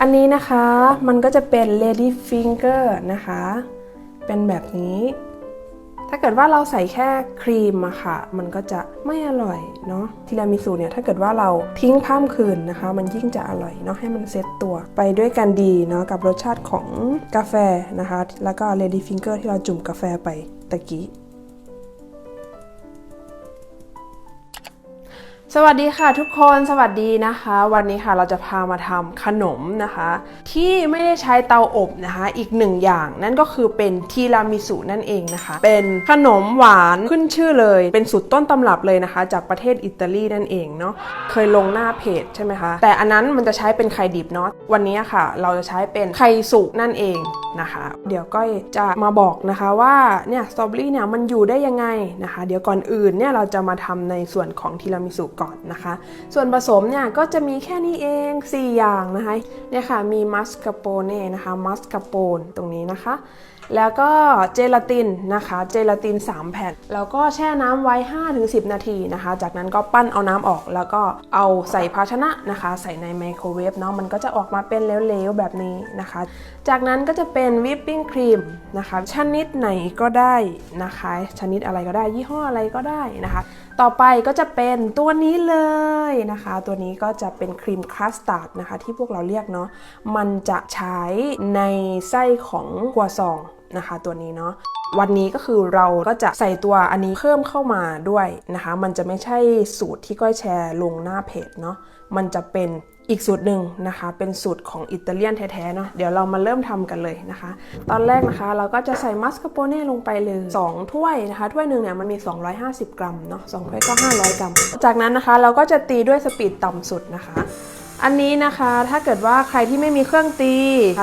อันนี้นะคะมันก็จะเป็น lady finger นะคะ เป็นแบบนี้ ถ้าเกิดว่าเราใส่แค่ครีมอะค่ะ มันก็จะไม่อร่อยเนาะทีรามิสุเนี่ยถ้าเกิดว่าเราทิ้งข้ามคืนนะคะ มันยิ่งจะอร่อยเนาะให้มันเซตตัวไปด้วยกันดีเนาะกับรสชาติของกาแฟนะคะ แล้วก็ lady finger ที่เราจุ่มกาแฟไปตะกี้ สวัสดีค่ะทุกคนสวัสดีนะคะ วันนี้ค่ะเราจะพามาทำขนมนะคะ ที่ไม่ได้ใช้เตาอบนะคะ อีกหนึ่งอย่างนั่นก็คือเป็นทีรามิสุนั่นเองนะคะ เป็นขนมหวานขึ้นชื่อเลย เป็นสูตรต้นตำรับเลยนะคะ จากประเทศอิตาลีนั่นเองเนาะเคยลงหน้าเพจใช่ไหมคะ แต่อันนั้นมันจะใช้เป็นไข่ดิบเนาะวันนี้ค่ะ เราจะใช้เป็นไข่สุกนั่นเองนะคะ เดี๋ยวก้อยจะมาบอกนะคะว่าเนี่ยสตรอเบอรี่เนี่ยมันอยู่ได้ยังไงนะคะ เดี๋ยวก่อนอื่นเนี่ยเราจะมาทำในส่วนของทีรามิสุก่อนนะคะ ส่วนผสมเนี่ยก็จะมีแค่นี้เอง 4 อย่างนะคะเนี่ยค่ะมีมัสคาโปเน่นะคะมัสคาโปนตรงนี้นะคะ แล้วก็เจลาตินนะคะ เจลาติน 3 แผ่น แล้วก็แช่น้ำไว้ 5-10 นาทีนะคะ จากนั้นก็ปั้นเอาน้ำออก แล้วก็เอาใส่ภาชนะนะคะ ใส่ในไมโครเวฟเนาะ มันก็จะออกมาเป็นเหลวๆแบบนี้นะคะ จากนั้นก็จะเป็นวิปปิ้งครีมนะคะ ชนิดไหนก็ได้นะคะ ชนิดอะไรก็ได้ ยี่ห้ออะไรก็ได้นะคะ ต่อไปก็จะเป็นตัวนี้เลยนะคะ ตัวนี้ก็จะเป็นครีมคัสตาร์ดนะคะ ที่พวกเราเรียกเนาะ มันจะใช้ในไส้ของกัวซอง นะคะ ตัวนี้เนาะวันนี้ก็คือเราก็จะใส่ตัวอันนี้เพิ่มเข้ามาด้วยนะคะ มันจะไม่ใช่สูตรที่ก้อยแชร์ลงหน้าเพจเนาะมันจะเป็นอีกสูตรหนึ่งนะคะ เป็นสูตรของอิตาเลียนแท้ๆเนาะเดี๋ยวเรามาเริ่มทำกันเลยนะคะ ตอนแรกนะคะเราก็จะใส่มัสคาโปเน่ลงไปเลย 2 ถ้วยนะคะ ถ้วยหนึ่งเนี่ยมันมี 250 กรัมเนาะสองถ้วยก็ 500 กรัม จากนั้นนะคะเราก็จะตีด้วยสปีดต่ำสุดนะคะ อันนี้นะคะถ้าเกิดว่าใครที่ไม่มีเครื่องตี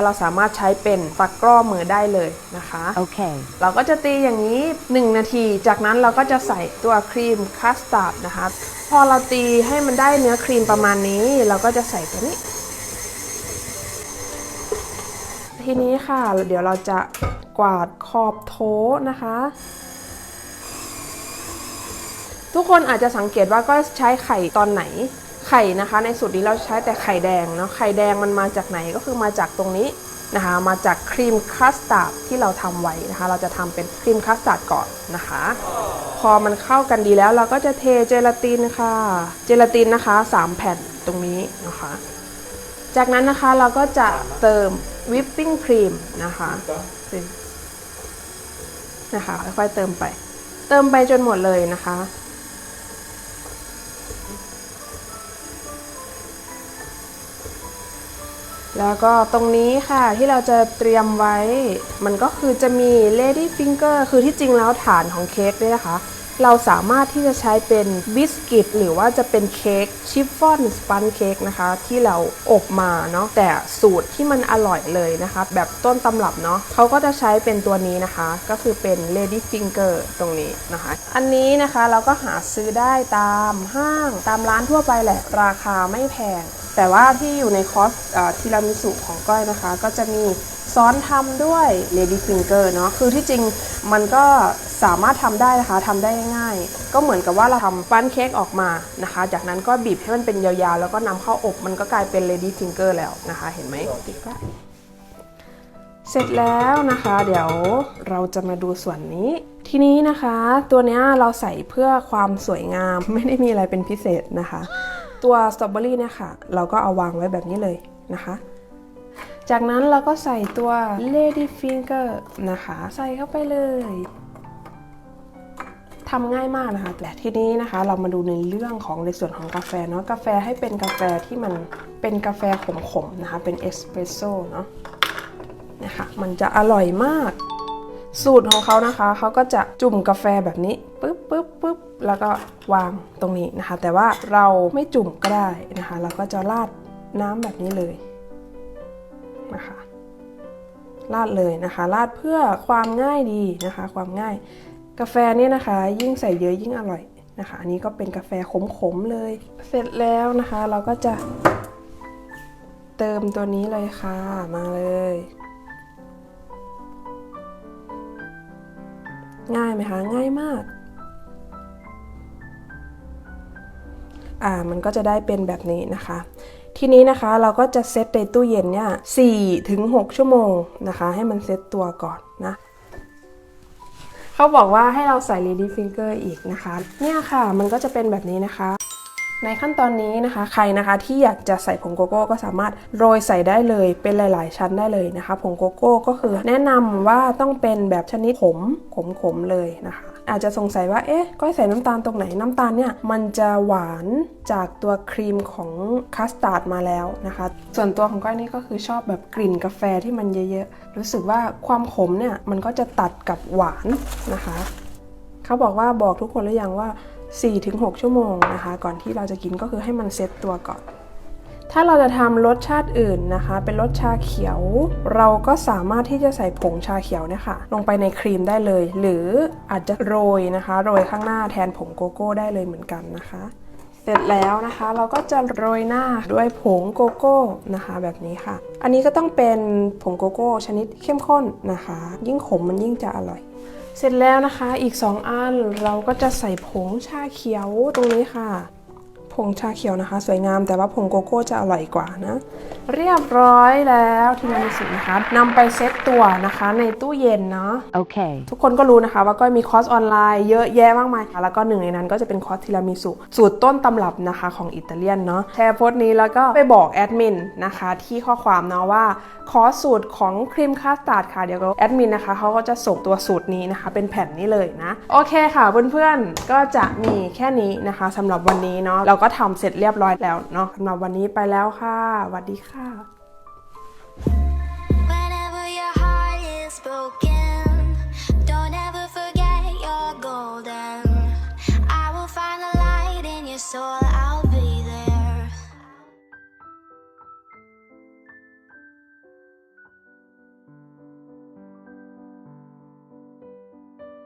เราสามารถใช้เป็นฟักกรอมือได้เลยนะคะ Okay. เราก็จะตีอย่างนี้ 1 นาที จากนั้นเราก็จะใส่ตัวครีมคัสตาร์ดนะคะ พอเราตีให้มันได้เนื้อครีมประมาณนี้ เราก็จะใส่ตัวนี้ ทีนี้ค่ะ เดี๋ยวเราจะกวาดขอบโถนะคะ ทุกคนอาจจะสังเกตว่าก็ใช้ไข่ตอนไหน ไข่นะคะ ในสูตรนี้เราใช้แต่ไข่แดงเนาะไข่แดงมันมาจากไหนก็คือมาจากตรงนี้นะคะ มาจากครีมคัสตาร์ดที่เราทำไว้นะคะ เราจะทำเป็นครีมคัสตาร์ดก่อนนะคะ พอมันเข้ากันดีแล้วเราก็จะเทเจลาตินค่ะ เจลาตินนะคะ 3 แผ่นตรงนี้นะคะ จากนั้นนะคะเราก็จะเติมวิปปิ้งครีมนะคะนะคะค่อยๆเติมไป เติมไปจนหมดเลยนะคะ แล้วก็ตรงนี้ค่ะที่เราจะเตรียมไว้ มันก็คือจะมี lady finger คือที่จริงแล้วฐานของเค้กเนี่ยนะคะ เราสามารถที่จะใช้เป็นบิสกิตหรือว่าจะเป็นเค้กชิฟฟ่อนสปันเค้กนะคะที่เราอบมาเนาะแต่สูตรที่มันอร่อยเลยนะคะแบบต้นตำรับเนาะเขาก็จะใช้เป็นตัวนี้นะคะ ก็คือเป็น lady finger ตรงนี้นะคะ อันนี้นะคะเราก็หาซื้อได้ตามห้างตามร้านทั่วไปแหละ ราคาไม่แพง แต่ว่าที่อยู่ในคอสทีรามิสุของก้อยนะคะ ก็จะมีซ้อนทำด้วย lady finger เนาะคือที่จริงมันก็ สามารถทำได้นะคะทำได้ง่ายๆ ก็เหมือนกับว่าเราทำปั้นเค้กออกมานะคะ จากนั้นก็บีบให้มันเป็นยาวๆ แล้วก็นำเข้าอบมันก็กลายเป็น lady finger แล้วนะคะ เห็นไหมติดก็เสร็จแล้วนะคะ เดี๋ยวเราจะมาดูส่วนนี้ ทีนี้นะคะ ตัวเนี้ยเราใส่เพื่อความสวยงามไม่ได้มีอะไรเป็นพิเศษนะคะ ตัวสตรอเบอรี่เนี่ยค่ะ เราก็เอาวางไว้แบบนี้เลยนะคะจากนั้นเราก็ใส่ตัว lady finger นะคะ ใส่เข้าไปเลย ทำง่ายมากนะคะ แต่ทีนี้นะคะ เรามาดูในเรื่องของในส่วนของกาแฟเนาะกาแฟให้เป็นกาแฟที่มันเป็นกาแฟขมๆนะคะ เป็นเอสเปรสโซ่เนาะนะคะมันจะอร่อยมาก สูตรของเขานะคะเขาก็จะจุ่มกาแฟแบบนี้ปึ๊บปึ๊บปึ๊บแล้วก็วางตรงนี้นะคะ แต่ว่าเราไม่จุ่มก็ได้นะคะ เราก็จะราดน้ำแบบนี้เลยนะคะราดเลยนะคะราดเพื่อความง่ายดีนะคะ ความง่าย กาแฟเนี่ยนะคะ ยิ่งใส่เยอะยิ่งอร่อยนะคะ อันนี้ก็เป็นกาแฟขมๆเลย เสร็จแล้วนะคะ เราก็จะเติมตัวนี้เลยค่ะมาเลย ง่ายไหมคะ ง่ายมาก อ่ามันก็จะได้เป็นแบบนี้นะคะทีนี้นะคะเราก็จะเซตในตู้เย็นเนี่ย4ถึง6ชั่วโมงนะคะ ให้มันเซตตัวก่อนนะ เขาบอกว่าให้เราใส่ lady finger อีกนะคะ เนี่ยค่ะ มันก็จะเป็นแบบนี้นะคะ ในขั้นตอนนี้นะคะใครนะคะที่อยากจะใส่ผงโกโก้ก็สามารถโรยใส่ได้เลยเป็นหลาย ๆ ชั้นได้เลยนะคะ ผงโกโก้ก็คือแนะนำว่าต้องเป็นแบบชนิดขมขมๆเลยนะคะ อาจจะสงสัยว่าเอ๊ะก้อยใส่น้ำตาลตรงไหนน้ำตาลเนี่ยมันจะหวานจากตัวครีมของคัสตาร์ดมาแล้วนะคะ ส่วนตัวของก้อยนี่ก็คือชอบแบบกลิ่นกาแฟที่มันเยอะๆรู้สึกว่าความขมเนี่ยมันก็จะตัดกับหวานนะคะ เขาบอกว่าบอกทุกคนหรือยังว่า 4-6 ชั่วโมงนะคะ ก่อนที่เราจะกินก็คือให้มันเซ็ตตัวก่อน ถ้าเราจะทำรสชาติอื่นนะคะ เป็นรสชาเขียว เราก็สามารถที่จะใส่ผงชาเขียวเนี่ยค่ะลงไปในครีมได้เลย หรืออาจจะโรยนะคะ โรยข้างหน้าแทนผงโกโก้ได้เลยเหมือนกันนะคะ เสร็จแล้วนะคะ เราก็จะโรยหน้าด้วยผงโกโก้นะคะ แบบนี้ค่ะ อันนี้ก็ต้องเป็นผงโกโก้ชนิดเข้มข้นนะคะ ยิ่งขมมันยิ่งจะอร่อย เสร็จแล้วนะคะอีก 2 อันเราก็จะใส่ผงชาเขียวตรงนี้ค่ะ ผงชาเขียวนะคะ สวยงามแต่ว่าผงโกโก้จะอร่อยกว่านะ เรียบร้อยแล้วทีรามิสุนะคะนำไปเซตตัวนะคะในตู้เย็นเนาะ Okay. ทุกคนก็รู้นะคะว่าก้อยมีคอร์สออนไลน์เยอะแยะมากมายค่ะแล้วก็หนึ่งในนั้นก็จะเป็นคอร์สทีรามิสุสูตรต้นตำรับนะคะของอิตาเลียนเนาะแชร์โพสต์นี้แล้วก็ไปบอกแอดมินนะคะที่ข้อความเนาะว่าคอร์สสูตรของครีมคัสตาร์ดค่ะเดี๋ยวแอดมินนะคะเขาก็จะส่งตัวสูตรนี้นะคะ เป็นแผ่นนี้เลยนะ โอเคค่ะเพื่อนๆก็จะมีแค่นี้นะคะสำหรับวันนี้เนาะเราก็ก็ทำเสร็จเรียบร้อยแล้วเนาะสำหรับวันนี้ไปแล้วค่ะสวัสดีค่ะ so